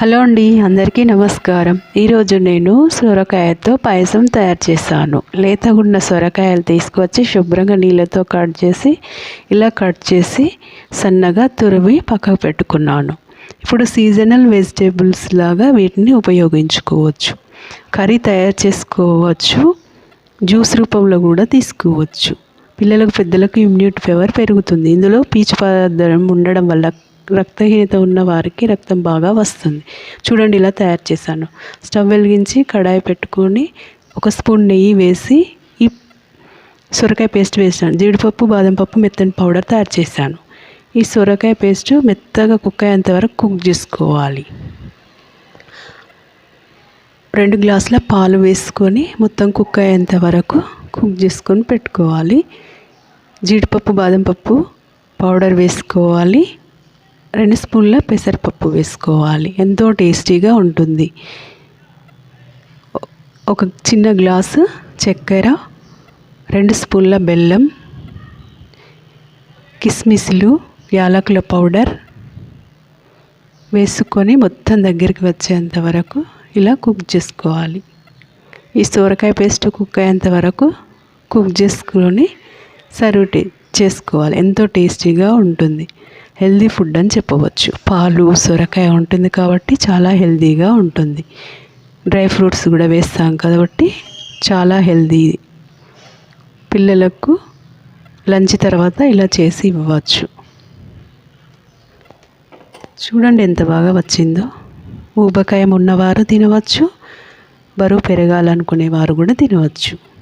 Hello అండి అందరికీ నమస్కారం. ఈరోజు నేను సొరకాయతో పాయసం తయారు చేశాను. లేతగున్న సొరకాయలు తీసుకొచ్చి శుభ్రంగా నీళ్ళతో కట్ చేసి ఇలా కట్ చేసి సన్నగా తురిమి పక్కకు పెట్టుకున్నాను. ఇప్పుడు సీజనల్ వెజిటేబుల్స్ లాగా వీటిని ఉపయోగించుకోవచ్చు. కర్రీ తయారు చేసుకోవచ్చు. జ్యూస్ రూపంలో కూడా తీసుకోవచ్చు. పిల్లలకు పెద్దలకు ఇమ్యూనిటీ పవర్ పెరుగుతుంది. ఇందులో పీచు పదార్థం ఉండడం వల్ల రక్తహీనత ఉన్న వారికి రక్తం బాగా వస్తుంది. చూడండి ఇలా తయారు చేశాను. స్టవ్ వెలిగించి కడాయి పెట్టుకొని ఒక స్పూన్ నెయ్యి వేసి ఈ సొరకాయ పేస్ట్ వేసాను జీడిపప్పు బాదం పప్పు మెత్తని పౌడర్ తయారు చేశాను. ఈ సొరకాయ పేస్ట్ మెత్తగా కుక్ అయ్యేంత వరకు కుక్ చేసుకోవాలి. రెండు గ్లాసుల పాలు వేసుకొని మొత్తం కుక్ అయ్యేంత వరకు కుక్ చేసుకొని పెట్టుకోవాలి. జీడిపప్పు బాదం పప్పు పౌడర్ వేసుకోవాలి. రెండు స్పూన్ల పెసరపప్పు వేసుకోవాలి. ఎంతో టేస్టీగా ఉంటుంది. ఒక చిన్న గ్లాసు చక్కెర రెండు స్పూన్ల బెల్లం కిస్మిస్లు యాలకుల పౌడర్ వేసుకొని మొత్తం దగ్గరికి వచ్చేంత వరకు ఇలా కుక్ చేసుకోవాలి. ఈ సోరకాయ పేస్ట్ కుక్ అయ్యేంత వరకు కుక్ చేసుకొని సర్వ్ చేసుకోవాలి. ఎంతో టేస్టీగా ఉంటుంది. హెల్దీ ఫుడ్ అని చెప్పవచ్చు. పాలు సొరకాయ ఉంటుంది కాబట్టి చాలా హెల్దీగా ఉంటుంది. డ్రై ఫ్రూట్స్ కూడా వేస్తాం కాబట్టి చాలా హెల్దీ. పిల్లలకు లంచ్ తర్వాత ఇలా చేసి ఇవ్వచ్చు. చూడండి ఎంత బాగా వచ్చిందో. ఊబకాయం ఉన్నవారు తినవచ్చు. బరువు పెరగాలనుకునేవారు కూడా తినవచ్చు.